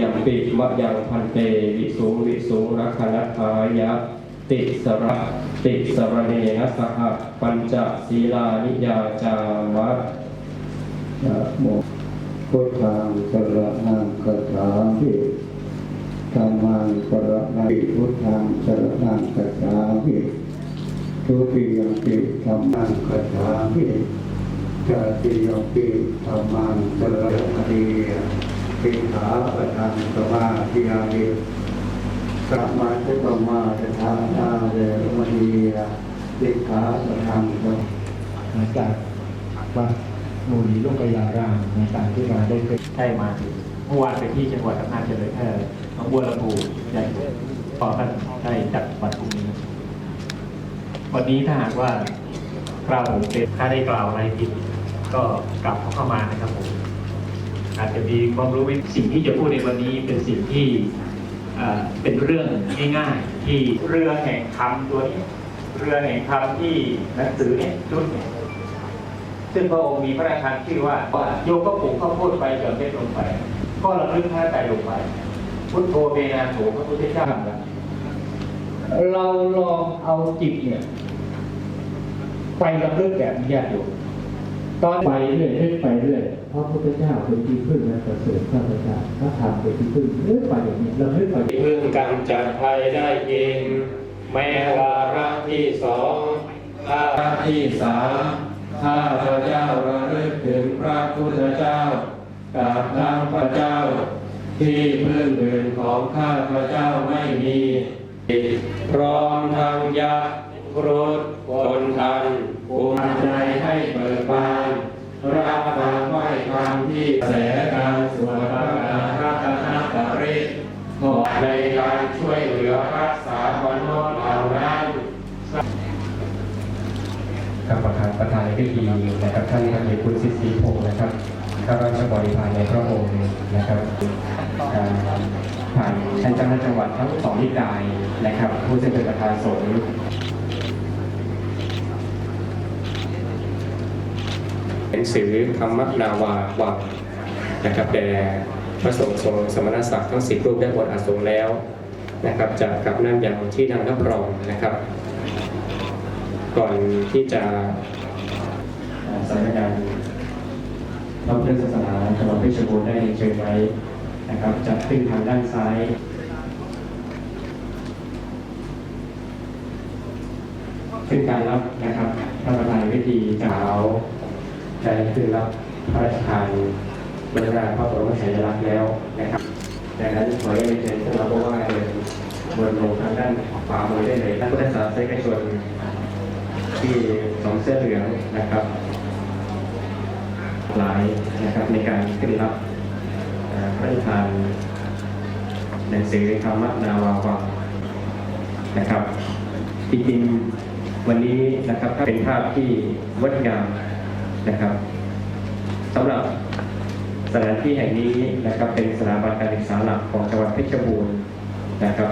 ยังปิมะยังพันเตวิสุงวิสุงรักขณทายะติสระติสระเนนะสหปัญจศีลานิยาจามะนะโมพุทธังสรณังคัจามิธัมมังสรณังพุทธังสรณังคัจามิทุติยมปิธัมมังคัจามิจติยมปิธัมมังสรณังดี สิกขาปะทังสมาธิยามิสัมมาทิฏฐมาทานาเรมณีสิกขาปะทังสมามาจากวัดมูลีโลกยารามในการที่เราได้เคยได้มาเมื่อวานไปที่จังหวัดอำนาจเจริญเออหนองบัวลำพูใหญ่พอท่านได้จัดวันพรุ่งนี้ วันนี้ถ้าหากว่าเราเป็นถ้าได้กล่าวอะไรผิดก็กลับเข้ามานะครับผม อาจจะมีความรู้วิสิ่งที่จะพูดในวันนี้เป็นสิ่งที่เป็นเรื่องง่ายๆที่เรือแห่งคำตัวนี้เรือแห่งคำที่หนังสือเนี่ยชุดเนี่ยซึ่งพระองค์มีพระราชทานชื่อว่าโยมก็ปลูกข้าวโพดไปหย่อนเพชรลงไป ก็ระลึกพระใจลงไป พุทโธเมนาโถพระพุทธเจ้าเราลองเอาจิตเนี่ย ไประลึกแบบนี้ญาติโยม ตอนไปเรื่อยไปเรื่อยเพราะพระพุทธเจ้าเป็นที่พึ่งและประเสริฐพระพุทธเจ้าพระธรรมเป็นที่พึ่งเรื่อยไปอย่างนี้เราเรื่อยไปพึ่งกำจัดภัยได้เองแม้วาระที่สองวาระที่สามข้าพระเจ้าระลึกถึงพระพุทธเจ้ากับทั้งพระเจ้า ที่พื้นอื่นของข้าพระเจ้าไม่มีพร้อมทั้งยักษ์ ครุฑคนทันภูมิใจให้เปิดบานรับฟังไหว้คำที่แสการสวดพระรัตนปริตในการช่วยเหลือรักษามนุษย์เหล่านั้นครับประธานประธานในพิธีนะครับท่านท่านเอกคุณสิทธิพงศ์นะครับข้าราชบริพารในพระองค์นะครับอ่าผ่านท่านเจ้าหน้าที่จังหวัดทั้งสองนิกายนะครับ ผู้ซึ่งเป็นประธานสงฆ์ หนังสือธรรมนาวาวังนะครับแต่พระสงฆ์ทรงสมณศักดิ์ทั้งสิบรูปได้บวชอาสงแล้วนะครับจะกลับนั่งอย่างที่นั่งรับรองนะครับ ก่อนที่จะสำนักงานพระพุทธศาสนาจังหวัดเพชรบูรณ์ได้เชิญไว้นะครับจัดขึ้นทางด้านซ้ายซึ่งการรับนะครับพระประธานวิธีกล่าว ได้ขึ้นรับพระราชทานบรรดาพระบรมฉายาลักษณ์แล้วนะครับดังนั้นขอให้เชิญพวกเราเพราะว่าเดินบนลงทางด้านขวามือได้เลยท่านพุทธศาสนิกชนที่สวมเสื้อเหลืองนะครับ หลายนะครับในการขึ้นรับพระราชทานหนังสือธรรมนาวาวังนะครับจริงๆวันนี้นะครับเป็นภาพที่งดงาม นะครับสำหรับสถานที่แห่งนี้นะครับเป็นสถาบันการศึกษาหลักของจังหวัดเพชรบูรณ์นะครับ